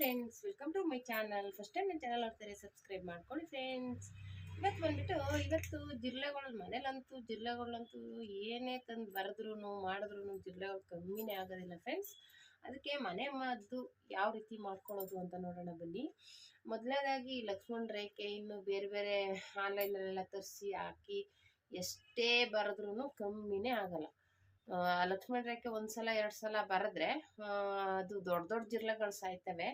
Friends welcome to my channel first time ನನ್ನ channel ನೋಡ್ತಾರೆ subscribe ಮಾಡ್ಕೊಳ್ಳಿ ಫ್ರೆಂಡ್ಸ್ ಇವತ್ತು ಬಂದ್ಬಿಟ್ಟು ಇವತ್ತು ಜಿರ್ಲೆಗಳ ಮನೇಲಂತೂ ಜಿರ್ಲೆಗಳಂತೂ ಏನೇ ತಂದು ಬರೆದ್ರೂ ಮಾಡಿದ್ರು ಜಿರ್ಲೆಗಳು ಕಮ್ಮಿನೇ ಆಗೋದಿಲ್ಲ ಫ್ರೆಂಡ್ಸ್ ಅದಕ್ಕೆ ಮನೆ ಮದ್ದು ಯಾವ ರೀತಿ ಮಾಡ್ಕೊಳ್ಳೋದು ಅಂತ ನೋಡೋಣ ಬನ್ನಿ. ಮೊದಲನೇದಾಗಿ ಲಕ್ಷ್ಮಣ ರೇಖೆ ಇನ್ನು ಬೇರೆ ಬೇರೆ ಆನ್ಲೈನಲ್ಲೆಲ್ಲ ತರಿಸಿ ಹಾಕಿ ಎಷ್ಟೇ ಬರೆದ್ರೂ ಕಮ್ಮಿನೇ ಆಗಲ್ಲ. ಲಕ್ಷ್ಮಣ ರೇಖೆ ಒಂದ್ಸಲ ಎರಡು ಸಲ ಬರೆದ್ರೆ ಅದು ದೊಡ್ಡ ದೊಡ್ಡ ಜಿರ್ಲೆಗಳು ಸಾಯ್ತವೆ.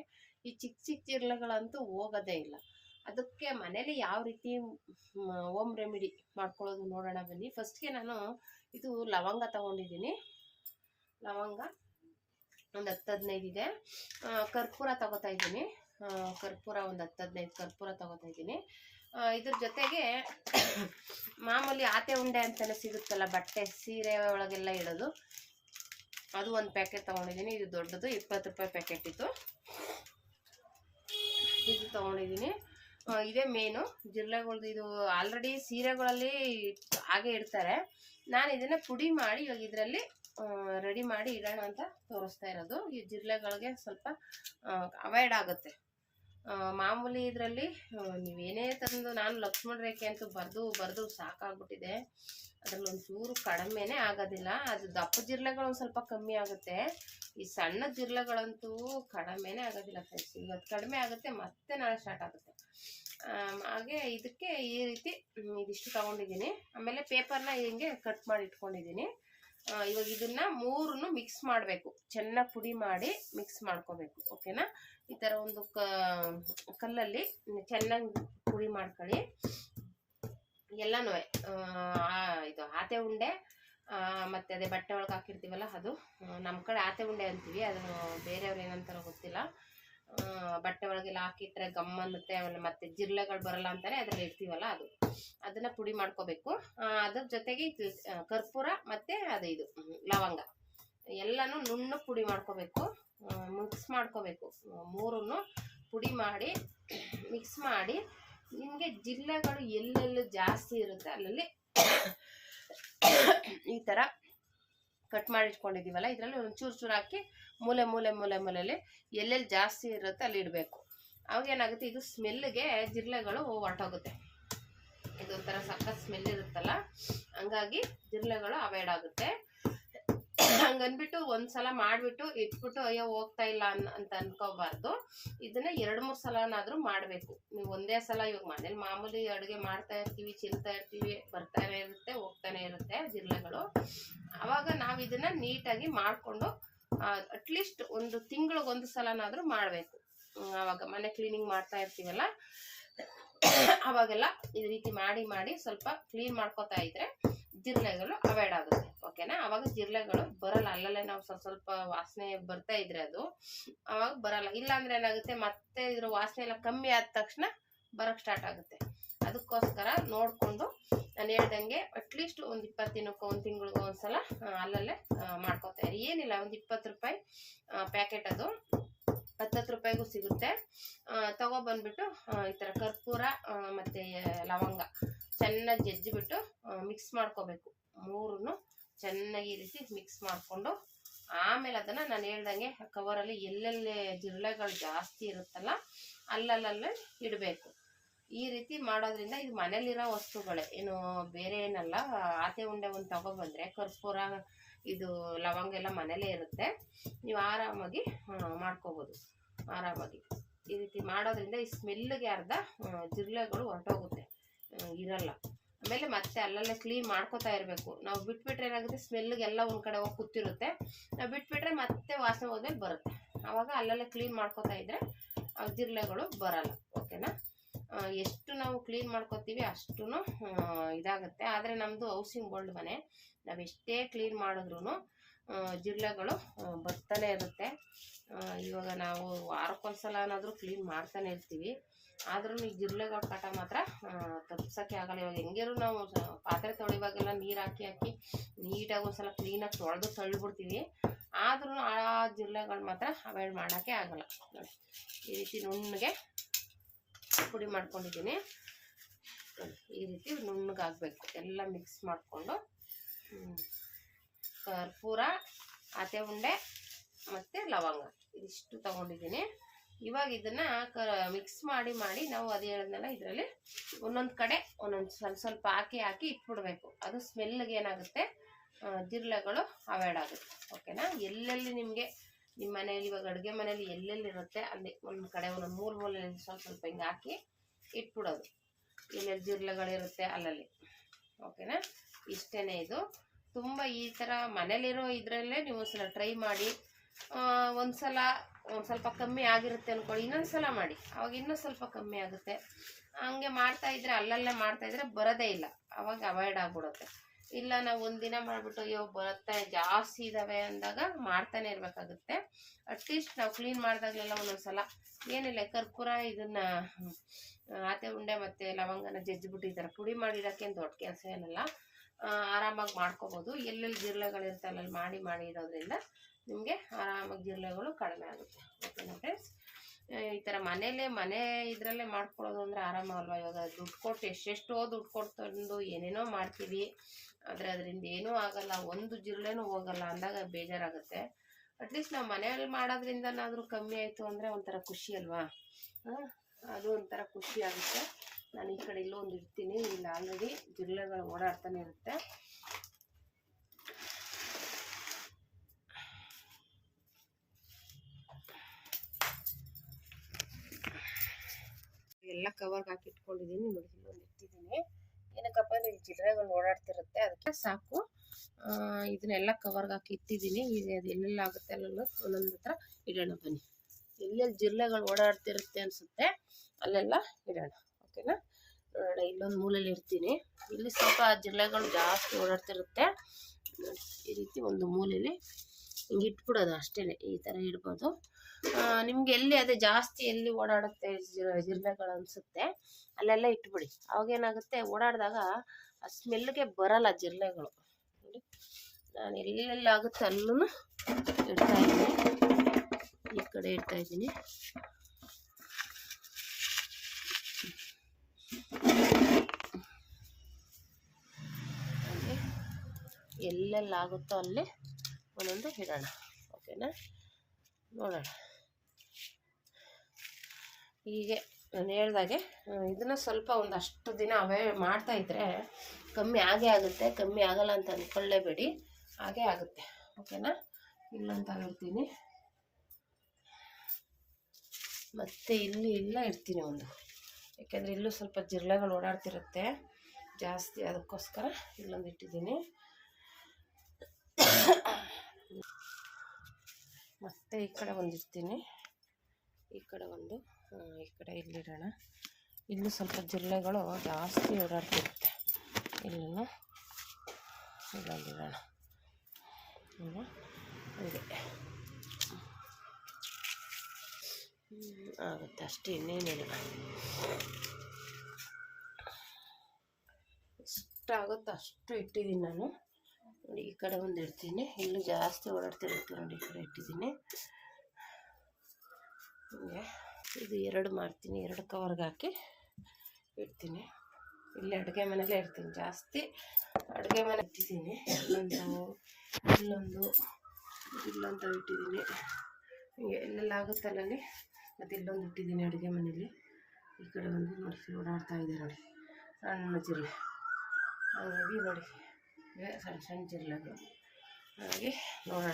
ಈ ಚಿಕ್ಕ ಚಿಕ್ಕ ಜಿರ್ಲೆಗಳಂತೂ ಹೋಗೋದೇ ಇಲ್ಲ. ಅದಕ್ಕೆ ಮನೇಲಿ ಯಾವ ರೀತಿ ಓಮ್ ರೆಮಿಡಿ ಮಾಡ್ಕೊಳ್ಳೋದು ನೋಡೋಣ ಬನ್ನಿ. ಫಸ್ಟ್ಗೆ ನಾನು ಇದು ಲವಂಗ ತಗೊಂಡಿದ್ದೀನಿ. ಲವಂಗ ಒಂದು ಹತ್ತು ಹದಿನೈದು ಇದೆ. ಕರ್ಪೂರ ತಗೋತಾ ಇದ್ದೀನಿ. ಕರ್ಪೂರ ಒಂದು ಹತ್ತು ಹದಿನೈದು ಕರ್ಪೂರ ತಗೋತಾ ಇದ್ದೀನಿ. ಇದ್ರ ಜೊತೆಗೆ ಮಾಮೂಲಿ ಆತೆ ಉಂಡೆ ಅಂತಲೇ ಸಿಗುತ್ತಲ್ಲ, ಬಟ್ಟೆ ಸೀರೆ ಒಳಗೆಲ್ಲ ಇಡೋದು. ಅದು ಒಂದು ಪ್ಯಾಕೆಟ್ ತೊಗೊಂಡಿದ್ದೀನಿ, ಇದು ದೊಡ್ಡದು, ಇಪ್ಪತ್ತು ರೂಪಾಯಿ ಪ್ಯಾಕೆಟ್ ಇತ್ತು. ಇದು ತೊಗೊಂಡಿದ್ದೀನಿ. ಇದೇ ಮೇನು ಜಿರಳೆಗಳ್ದು ಇದು ಆಲ್ರೆಡಿ ಸೀರೆಗಳಲ್ಲಿ ಹಾಗೆ ಇಡ್ತಾರೆ. ನಾನು ಇದನ್ನು ಪುಡಿ ಮಾಡಿ ಇವಾಗ ಇದರಲ್ಲಿ ರೆಡಿ ಮಾಡಿ ಇಡೋಣ ಅಂತ ತೋರಿಸ್ತಾ ಇರೋದು. ಈ ಜಿರ್ಲೆಗಳಿಗೆ ಸ್ವಲ್ಪ ಅವಾಯ್ಡ್ ಆಗುತ್ತೆ. ಮಾಮೂಲಿ ಇದರಲ್ಲಿ ನೀವೇನೇ ತಂದು, ನಾನು ಲಕ್ಷ್ಮಣ ರೇಖೆ ಅಂತೂ ಬರೆದು ಬರೆದು ಸಾಕಾಗ್ಬಿಟ್ಟಿದೆ. ಅದ್ರಲ್ಲಿ ಒಂಚೂರು ಕಡಿಮೆನೇ ಆಗೋದಿಲ್ಲ. ಅದು ದಪ್ಪ ಜಿರ್ಲೆಗಳು ಒಂದು ಸ್ವಲ್ಪ ಕಮ್ಮಿ ಆಗುತ್ತೆ. ಈ ಸಣ್ಣ ಜಿರ್ಲೆಗಳಂತೂ ಕಡಿಮೆನೇ ಆಗೋದಿಲ್ಲ ಫ್ರೆಂಡ್ಸ್ ಇವತ್ತು ಕಡಿಮೆ ಆಗುತ್ತೆ, ಮತ್ತೆ ನಾಳೆ ಸ್ಟಾರ್ಟ್ ಆಗುತ್ತೆ. ಹಾಗೆ ಇದಕ್ಕೆ ಈ ರೀತಿ ಇದಿಷ್ಟು ತಗೊಂಡಿದ್ದೀನಿ. ಆಮೇಲೆ ಪೇಪರ್ನ ಹಿಂಗೆ ಕಟ್ ಮಾಡಿ ಇಟ್ಕೊಂಡಿದ್ದೀನಿ. ಇವಾಗ ಇದನ್ನ ಮೂರನ್ನು ಮಿಕ್ಸ್ ಮಾಡಬೇಕು. ಚೆನ್ನಾಗಿ ಪುಡಿ ಮಾಡಿ ಮಿಕ್ಸ್ ಮಾಡ್ಕೋಬೇಕು ಓಕೆನಾ ಈ ಥರ ಒಂದು ಕಲ್ಲಲ್ಲಿ ಚೆನ್ನಾಗಿ ಪುಡಿ ಮಾಡ್ಕೊಳ್ಳಿ. ಎಲ್ಲನೂ ಇದು ಆತೆ ಉಂಡೆ ಮತ್ತು ಅದೇ ಬಟ್ಟೆ ಒಳಗೆ ಹಾಕಿರ್ತೀವಲ್ಲ ಅದು ನಮ್ಮ ಕಡೆ ಆತೆ ಉಂಡೆ ಅಂತೀವಿ, ಅದನ್ನು ಬೇರೆಯವ್ರು ಏನಂತಾರೋ ಗೊತ್ತಿಲ್ಲ. ಬಟ್ಟೆ ಒಳಗೆಲ್ಲ ಹಾಕಿಟ್ರೆ ಗಮ್ ಅನ್ನುತ್ತೆ, ಆಮೇಲೆ ಮತ್ತೆ ಜಿರ್ಲೆಗಳು ಬರಲ್ಲ ಅಂತಾನೆ ಅದ್ರಲ್ಲಿ ಇರ್ತೀವಲ್ಲ ಅದು. ಅದನ್ನ ಪುಡಿ ಮಾಡ್ಕೋಬೇಕು. ಅದ್ರ ಜೊತೆಗೆ ಕರ್ಪೂರ ಮತ್ತೆ ಅದು ಇದು ಲವಂಗ. ಎಲ್ಲನೂ ನುಣ್ಣು ಪುಡಿ ಮಾಡ್ಕೋಬೇಕು. ಮಿಕ್ಸ್ ಮಾಡ್ಕೋಬೇಕು. ಮೂರನ್ನು ಪುಡಿ ಮಾಡಿ, ಮಿಕ್ಸ್ ಮಾಡಿ, ನಿಮಗೆ ಜಿಲ್ಲೆಗಳು ಎಲ್ಲೆಲ್ಲೂ ಜಾಸ್ತಿ ಇರುತ್ತೆ, ಅಲ್ಲಲ್ಲಿ ಈ ಥರ ಕಟ್ ಮಾಡಿ ಇಟ್ಕೊಂಡಿದ್ದೀವಲ್ಲ, ಇದರಲ್ಲಿ ಒಂದು ಚೂರು ಚೂರು ಹಾಕಿ ಮೂಲೆ ಮೂಲೆ ಮೂಲೆ ಮೂಲೆಯಲ್ಲಿ ಎಲ್ಲೆಲ್ಲಿ ಜಾಸ್ತಿ ಇರುತ್ತೆ ಅಲ್ಲಿ ಇಡಬೇಕು. ಅವಾಗ ಏನಾಗುತ್ತೆ ಇದು ಸ್ಮೆಲ್ಗೆ ಜಿರ್ಲೆಗಳು ಹೊರಟೋಗುತ್ತೆ. ಇದೊಂಥರ ಸಖತ್ ಸ್ಮೆಲ್ ಇರುತ್ತಲ್ಲ, ಹಂಗಾಗಿ ಜಿರ್ಲೆಗಳು ಅವಾಯ್ಡ್ ಆಗುತ್ತೆ. ಹಂಗನ್ಬಿಟ್ಟು ಒಂದ್ಸಲ ಮಾಡ್ಬಿಟ್ಟು ಇಟ್ಬಿಟ್ಟು, ಅಯ್ಯೋ, ಹೋಗ್ತಾ ಇಲ್ಲ ಅನ್, ಅಂತ ಅನ್ಕೋಬಾರ್ದು. ಇದನ್ನ ಎರಡು ಮೂರು ಸಲನಾದ್ರೂ ಮಾಡ್ಬೇಕು. ನೀವು ಒಂದೇ ಸಲ ಇವಾಗ ಮನೇಲಿ ಮಾಮೂಲಿ ಅಡುಗೆ ಮಾಡ್ತಾ ಇರ್ತೀವಿ ಚಿಲ್ತಾ ಇರ್ತೀವಿ ಬರ್ತಾನೆ ಇರುತ್ತೆ, ಹೋಗ್ತಾನೆ ಇರುತ್ತೆ ಜಿರ್ಲೆಗಳು ಅವಾಗ ನಾವು ಇದನ್ನ ನೀಟಾಗಿ ಮಾಡಿಕೊಂಡು ಅಟ್ಲೀಸ್ಟ್ ಒಂದು ತಿಂಗಳಿಗೆ ಒಂದು ಸಲನಾದ್ರೂ ಮಾಡಬೇಕು. ಅವಾಗ ಮನೆ ಕ್ಲೀನಿಂಗ್ ಮಾಡ್ತಾ ಇರ್ತೀವಲ್ಲ, ಅವಾಗೆಲ್ಲ ಈ ರೀತಿ ಮಾಡಿ ಮಾಡಿ ಸ್ವಲ್ಪ ಕ್ಲೀನ್ ಮಾಡ್ಕೋತಾ ಇದ್ರೆ ಜಿರ್ಲೆಗಳು ಅವಾಯ್ಡ್ ಆಗುತ್ತೆ. ಓಕೆನಾ ಅವಾಗ ಜಿರ್ಲೆಗಳು ಬರಲ್ಲ. ಅಲ್ಲಲ್ಲೇ ನಾವು ಸ್ವಲ್ಪ ಸ್ವಲ್ಪ ವಾಸನೆ ಬರ್ತಾ ಇದ್ರೆ ಅದು. ಅವಾಗ ಬರಲ್ಲ. ಇಲ್ಲ ಅಂದ್ರೆ ಏನಾಗುತ್ತೆ? ಮತ್ತೆ ಇದ್ರ ವಾಸನೆ ಎಲ್ಲ ಕಮ್ಮಿ ಆದ ತಕ್ಷಣ ಬರಕ್ ಸ್ಟಾರ್ಟ್ ಆಗುತ್ತೆ. ಅದಕ್ಕೋಸ್ಕರ ನೋಡ್ಕೊಂಡು ನಾನು ಹೇಳ್ದಂಗೆ ಅಟ್ಲೀಸ್ಟ್ ಒಂದು ಇಪ್ಪತ್ತು ದಿನಕ್ಕೆ, ಒಂದು ತಿಂಗಳಿಗೂ ಒಂದ್ಸಲ ಅಲ್ಲಲ್ಲೇ ಮಾಡ್ಕೊತಾ ಏನಿಲ್ಲ, ಒಂದು ಇಪ್ಪತ್ತು ರೂಪಾಯಿ ಪ್ಯಾಕೆಟ್ ಅದು. ಹತ್ತತ್ತು ರೂಪಾಯಿಗೂ ಸಿಗುತ್ತೆ. ತಗೊಬಂದ್ಬಿಟ್ಟು ಈ ಥರ ಕರ್ಪೂರ ಮತ್ತು ಲವಂಗ ಚೆನ್ನಾಗಿ ಜಜ್ಜಿಬಿಟ್ಟು ಮಿಕ್ಸ್ ಮಾಡ್ಕೋಬೇಕು. ಮೂರನ್ನು ಚೆನ್ನಾಗಿ ಈ ರೀತಿ ಮಿಕ್ಸ್ ಮಾಡಿಕೊಂಡು, ಆಮೇಲೆ ಅದನ್ನು ನಾನು ಹೇಳ್ದಂಗೆ ಕವರಲ್ಲಿ ಎಲ್ಲೆಲ್ಲಿ ಜಿರಳೆಗಳು ಜಾಸ್ತಿ ಇರುತ್ತಲ್ಲ, ಅಲ್ಲಲ್ಲಲ್ಲೇ ಇಡಬೇಕು. ಈ ರೀತಿ ಮಾಡೋದ್ರಿಂದ ಇದು ಮನೇಲಿರೋ ವಸ್ತುಗಳೇ. ಏನು ಬೇರೆ ಏನಲ್ಲ, ಆತೆ ಉಂಡೆ ಒಂದು ತಗೊಬಂದ್ರೆ ಕರ್ಪೂರ ಇದು ಲವಂಗ ಎಲ್ಲ ಮನೇಲೇ ಇರುತ್ತೆ. ನೀವು ಆರಾಮಾಗಿ ಮಾಡ್ಕೋಬೋದು. ಆರಾಮಾಗಿ. ಈ ರೀತಿ ಮಾಡೋದ್ರಿಂದ ಈ ಸ್ಮೆಲ್ಗೆ ಅರ್ಧ ಜಿರ್ಲೆಗಳು ಹೊರಟೋಗುತ್ತೆ. ಇರಲ್ಲ. ಆಮೇಲೆ ಮತ್ತೆ ಅಲ್ಲಲ್ಲೇ ಕ್ಲೀನ್ ಮಾಡ್ಕೋತಾ ಇರಬೇಕು. ನಾವು ಬಿಟ್ಬಿಟ್ರೆ ಏನಾಗುತ್ತೆ? ಸ್ಮೆಲ್ಗೆಲ್ಲ ಒಂದು ಕಡೆ ಹೋಗಿ ಕೂತಿರುತ್ತೆ. ನಾವು ಬಿಟ್ಬಿಟ್ರೆ ಮತ್ತೆ ವಾಸನೆ ಹೋದ್ಮೇಲೆ ಬರುತ್ತೆ. ಆವಾಗ ಅಲ್ಲಲ್ಲೇ ಕ್ಲೀನ್ ಮಾಡ್ಕೋತಾ ಇದ್ರೆ, ಆ, ಜಿರಳೆಗಳು ಬರಲ್ಲ. ಓಕೆನಾ? ಎಷ್ಟು ನಾವು ಕ್ಲೀನ್ ಮಾಡ್ಕೋತೀವಿ ಅಷ್ಟು ಇದಾಗುತ್ತೆ. ಆದರೆ ನಮ್ಮದು ಹೌಸಿಂಗ್ ಬೋಲ್ಡ್ ಮನೆ. ನಾವು ಎಷ್ಟೇ ಕ್ಲೀನ್ ಮಾಡಿದ್ರೂ ಜಿರಳೆಗಳು ಬರ್ತಾನೆ ಇರುತ್ತೆ. ಇವಾಗ ನಾವು ವಾರಕ್ಕೊಂದ್ಸಲನಾದರೂ ಕ್ಲೀನ್ ಮಾಡ್ತಾನೆ ಇರ್ತೀವಿ. ಆದ್ರೂ ಈ ಜಿರಳೆಗಳ ಕಾಟ ಮಾತ್ರ ತಪ್ಸೋಕ್ಕೆ ಆಗಲ್ಲ. ಇವಾಗ ಹೆಂಗಿರು ನಾವು ಪಾತ್ರೆ ತೊಳಿವಾಗೆಲ್ಲ ನೀರು ಹಾಕಿ ಹಾಕಿ, ನೀಟಾಗಿ ಒಂದ್ಸಲ ಕ್ಲೀನಾಗಿ ತೊಳೆದು ತಳ್ಳಿಬಿಡ್ತೀವಿ ಆದ್ರೂ ಆ ಜಿರಳೆಗಳು ಮಾತ್ರ ಅವಾಯ್ಡ್ ಮಾಡೋಕ್ಕೆ ಆಗಲ್ಲ. ಈ ರೀತಿ ನುಣ್ಣಗೆ ಪುಡಿ ಮಾಡ್ಕೊಂಡಿದ್ದೀನಿ. ಈ ರೀತಿ ನುಣ್ಣಗಾಗಬೇಕು. ಎಲ್ಲ ಮಿಕ್ಸ್ ಮಾಡಿಕೊಂಡು. ಕರ್ಪೂರ ಅತೆ ಉಂಡೆ ಮತ್ತು ಲವಂಗ. ಇದಿಷ್ಟು ತಗೊಂಡಿದ್ದೀನಿ. ಇವಾಗ ಇದನ್ನ ಮಿಕ್ಸ್ ಮಾಡಿ ಮಾಡಿ ನಾವು ಅದು ಹೇಳಿದ್ನಲ್ಲ, ಇದರಲ್ಲಿ ಒಂದೊಂದು ಕಡೆ ಒಂದೊಂದು ಸ್ವಲ್ಪ ಸ್ವಲ್ಪ ಹಾಕಿ ಹಾಕಿ ಇಟ್ಬಿಡ್ಬೇಕು. ಅದು ಸ್ಮೆಲ್ಗೆ ಏನಾಗುತ್ತೆ? ಜಿರಳೆಗಳು ಅವಾಯ್ಡ್ ಆಗುತ್ತೆ. ಓಕೆನಾ ಎಲ್ಲೆಲ್ಲಿ ನಿಮಗೆ ನಿಮ್ಮ ಮನೆಯಲ್ಲಿ ಇವಾಗ ಅಡುಗೆ ಮನೆಯಲ್ಲಿ ಎಲ್ಲೆಲ್ಲಿರುತ್ತೆ ಅಲ್ಲಿ ಒಂದು ಕಡೆ ಒಂದು ಮೂರು ಮೂಲೆಯಲ್ಲಿ ಸ್ವಲ್ಪ ಸ್ವಲ್ಪ ಹಿಂಗೆ ಹಾಕಿ ಇಟ್ಬಿಡೋದು. ಇಲ್ಲೆಲ್ಲಿ ಜಿರ್ಲೆಗಳಿರುತ್ತೆ ಅಲ್ಲಲ್ಲಿ. ಓಕೆನಾ ಇಷ್ಟೇ ಇದು. ತುಂಬ ಈ ಥರ ಮನೇಲಿರೋ ಇದರಲ್ಲೇ ನೀವು ಒಂದ್ಸಲ ಟ್ರೈ ಮಾಡಿ ಆ, ಒಂದ್ಸಲ ಒಂದು ಸ್ವಲ್ಪ ಕಮ್ಮಿ ಆಗಿರುತ್ತೆ ಅಂದ್ಕೊಳ್ಳಿ ಇನ್ನೊಂದು ಸಲ ಮಾಡಿ. ಅವಾಗ ಇನ್ನೂ ಸ್ವಲ್ಪ ಕಮ್ಮಿ ಆಗುತ್ತೆ. ಹಂಗೆ ಮಾಡ್ತಾ ಇದ್ರೆ ಅಲ್ಲಲ್ಲೇ ಮಾಡ್ತಾ ಇದ್ರೆ ಬರೋದೇ ಇಲ್ಲ. ಅವಾಗ ಅವಾಯ್ಡ್ ಆಗ್ಬಿಡುತ್ತೆ. ಇಲ್ಲ, ನಾವು ಒಂದಿನ ಮಾಡಿಬಿಟ್ಟು ಅಯ್ಯೋ ಬರುತ್ತೆ, ಜಾಸ್ತಿ ಇದ್ದಾವೆ ಅಂದಾಗ ಮಾಡ್ತಾನೆ ಇರಬೇಕಾಗುತ್ತೆ. ಅಟ್ಲೀಸ್ಟ್ ನಾವು ಕ್ಲೀನ್ ಮಾಡಿದಾಗಲೆಲ್ಲ ಒಂದೊಂದ್ಸಲ. ಏನಿಲ್ಲ, ಕರ್ಪೂರ ಇದನ್ನ ಆತೆ ಉಂಡೆ ಮತ್ತು ಲವಂಗನ ಜಜ್ಜಿಬಿಟ್ಟು ಈ ಥರ ಪುಡಿ ಮಾಡಿಡೋಕ್ಕೇನು ದೊಡ್ಡ ಕೆಲಸ ಏನಲ್ಲ. ಆರಾಮಾಗಿ ಮಾಡ್ಕೋಬೋದು. ಎಲ್ಲೆಲ್ಲಿ ಜಿರ್ಲೆಗಳಿರುತ್ತೆ ಅಲ್ಲಲ್ಲಿ ಮಾಡಿ ಮಾಡಿ ಇರೋದ್ರಿಂದ ನಿಮಗೆ ಆರಾಮಾಗಿ ಜಿರ್ಲೆಗಳು ಕಡಿಮೆ ಆಗುತ್ತೆ. ಓಕೆನಾ ಫ್ರೆಂಡ್ಸ್ ಈ ಥರ ಮನೇಲೇ, ಮನೆ ಇದರಲ್ಲೇ ಮಾಡ್ಕೊಳ್ಳೋದು ಅಂದರೆ ಆರಾಮಲ್ವಾ ಇವಾಗ? ದುಡ್ಡು ಕೊಟ್ಟು ಎಷ್ಟೆಷ್ಟೋ ದುಡ್ಡು ಕೊಟ್ಟು ತಂದು ಏನೇನೋ ಮಾಡ್ತೀವಿ. ಆದರೆ ಅದರಿಂದ ಏನೂ ಆಗಲ್ಲ, ಒಂದು ಜಿರಳೆನೂ ಹೋಗಲ್ಲ ಅಂದಾಗ ಬೇಜಾರಾಗುತ್ತೆ. ಅಟ್ಲೀಸ್ಟ್ ನಾವು ಮನೆಯಲ್ಲಿ ಮಾಡೋದ್ರಿಂದನಾದರೂ ಕಮ್ಮಿ ಆಯಿತು ಅಂದರೆ ಒಂಥರ ಖುಷಿ ಅಲ್ವಾ? ಅದು ಒಂಥರ ಖುಷಿ ಆಗುತ್ತೆ. ನಾನು ಈ ಕಡೆ ಇಲ್ಲೂ ಒಂದು ಇಡ್ತೀನಿ ಇಲ್ಲಿ ಆಲ್ರೆಡಿ ಜಿರಳೆಗಳು ಓಡಾಡ್ತಾನೆ ಇರುತ್ತೆ. ಎಲ್ಲ ಕವರ್ಗೆ ಹಾಕಿ ಇಟ್ಕೊಂಡಿದ್ದೀನಿ ನೋಡಿ ಇಲ್ಲೊಂದು ಏನಕ್ಕಪ್ಪ ಜಿಲ್ಲೆಗಳು ಓಡಾಡ್ತಿರುತ್ತೆ. ಅದಕ್ಕೆ ಸಾಕು. ಇದನ್ನೆಲ್ಲ ಕವರ್ಗೆ ಹಾಕಿ ಇಟ್ಟಿದ್ದೀನಿ. ಈಗ ಅದು ಎಲ್ಲೆಲ್ಲ ಆಗುತ್ತೆ ಅಲ್ಲೆಲ್ಲ ಒಂದೊಂದು ಹತ್ರ ಇಡೋಣ ಬನ್ನಿ. ಎಲ್ಲೆಲ್ಲಿ ಜಿರ್ಲೆಗಳು ಓಡಾಡ್ತಿರುತ್ತೆ ಅನಿಸುತ್ತೆ ಅಲ್ಲೆಲ್ಲ ಇಡೋಣ. ಓಕೆನಾ? ನೋಡೋಣ, ಇಲ್ಲೊಂದು ಮೂಲೆಯಲ್ಲಿ ಇರ್ತೀನಿ. ಇಲ್ಲಿ ಸ್ವಲ್ಪ ಜಿಲ್ಲೆಗಳು ಜಾಸ್ತಿ ಓಡಾಡ್ತಿರುತ್ತೆ. ಈ ರೀತಿ ಒಂದು ಮೂಲೆಯಲ್ಲಿ ಹಿಂಗೆ ಇಟ್ಬಿಡೋದು ಅಷ್ಟೇ ಈ ಥರ ಇಡ್ಬೋದು. ನಿಮ್ಗೆ ಎಲ್ಲಿ ಅದೇ ಜಾಸ್ತಿ ಎಲ್ಲಿ ಓಡಾಡುತ್ತೆ ಜಿರಳೆಗಳು ಅನ್ಸುತ್ತೆ, ಅಲ್ಲೆಲ್ಲ ಇಟ್ಬಿಡಿ. ಅವಾಗ ಏನಾಗುತ್ತೆ, ಓಡಾಡಿದಾಗ ಆ ಸ್ಮೆಲ್ಗೆ ಬರಲ್ಲ ಜಿರಳೆಗಳು ನೋಡಿ, ನಾನು ಎಲ್ಲೆಲ್ಲಿ ಆಗುತ್ತೆ ಅಲ್ಲೂ ಇಡ್ತಾ ಇದ್ದೀನಿ. ಈ ಕಡೆ ಇಡ್ತಾ ಇದ್ದೀನಿ. ಎಲ್ಲೆಲ್ಲಾಗುತ್ತೋ ಅಲ್ಲಿ ಒಂದೊಂದು ಇಡೋಣ. ಓಕೆನಾ? ನೋಡೋಣ. ಹೀಗೆ ನಾನು ಹೇಳ್ದಾಗೆ ಇದನ್ನ ಸ್ವಲ್ಪ ಒಂದಷ್ಟು ದಿನ ಅವೇ ಮಾಡ್ತಾ ಇದ್ರೆ ಕಮ್ಮಿ ಆಗೇ ಆಗುತ್ತೆ, ಕಮ್ಮಿ ಆಗಲ್ಲ ಅಂತ ಅಂದ್ಕೊಳ್ಳೇಬೇಡಿ ಹಾಗೇ ಆಗುತ್ತೆ. ಓಕೆನಾ? ಇಲ್ಲಂತ ಹೇಳ್ತೀನಿ. ಮತ್ತೆ ಇಲ್ಲಿ ಇಲ್ಲ ಇರ್ತೀನಿ ಒಂದು. ಯಾಕೆಂದರೆ ಇಲ್ಲೂ ಸ್ವಲ್ಪ ಜಿರಳೆಗಳು ಓಡಾಡ್ತಿರುತ್ತೆ, ಜಾಸ್ತಿ ಅದಕ್ಕೋಸ್ಕರ ಇಲ್ಲೊಂದು ಇಟ್ಟಿದ್ದೀನಿ. ಮತ್ತೆ ಈ ಕಡೆ ಒಂದು ಇರ್ತೀನಿ ಈ ಕಡೆ ಒಂದು. ಈ ಕಡೆ ಇಲ್ಲಿಡೋಣ. ಇಲ್ಲೂ ಸ್ವಲ್ಪ ಜಿರಳೆಗಳು ಜಾಸ್ತಿ ಓಡಾಡ್ತಿರುತ್ತೆ. ಇಲ್ಲೂ ಇಲ್ಲೊಂದಿಡೋಣ ಹ್ಮ್. ಹೀಗೆ. ಆಗುತ್ತೆ ಅಷ್ಟು ಇನ್ನೇನಿಲ್ಲ ಎಷ್ಟಾಗುತ್ತೋ ಅಷ್ಟು ಇಟ್ಟಿದ್ದೀನಿ ನಾನು. ನೋಡಿ, ಈ ಕಡೆ ಒಂದು ಇಡ್ತೀನಿ. ಇಲ್ಲೂ ಜಾಸ್ತಿ ಓಡಾಡ್ತಿರುತ್ತೆ ನೋಡಿ, ಈ ಕಡೆ ಇಟ್ಟಿದ್ದೀನಿ. ಹಿಂಗೆ. ಇದು ಎರಡು ಮಾಡ್ತೀನಿ, ಎರಡು ಕವರ್ಗೆ ಹಾಕಿ ಇಡ್ತೀನಿ. ಇಲ್ಲಿ ಅಡುಗೆ ಮನೆಯಲ್ಲೇ ಇರ್ತೀನಿ ಜಾಸ್ತಿ. ಅಡುಗೆ ಮನೆ ಇಟ್ಟಿದ್ದೀನಿ. ಇಲ್ಲೊಂದು ಇಲ್ಲೊಂದು ಇಲ್ಲೊಂದು ಇಟ್ಟಿದ್ದೀನಿ. ಹಿಂಗೆ ಎಲ್ಲೆಲ್ಲ ಆಗುತ್ತೆ ಅಲ್ಲಲ್ಲಿ ಮತ್ತು ಇಲ್ಲೊಂದು ಇಟ್ಟಿದ್ದೀನಿ ಅಡುಗೆ ಮನೆಯಲ್ಲಿ. ಈ ಕಡೆ ಒಂದು ನೋಡಿ ಓಡಾಡ್ತಾ ಇದೆ ನೋಡಿ. ಸಣ್ಣ ಜಿರಳೆ ಹಾಗಾಗಿ ನೋಡಿ. ಸಣ್ಣ ಸಣ್ಣ ಜಿರಳೆಗಳು ಹಾಗಾಗಿ ನೋಡೋಣ.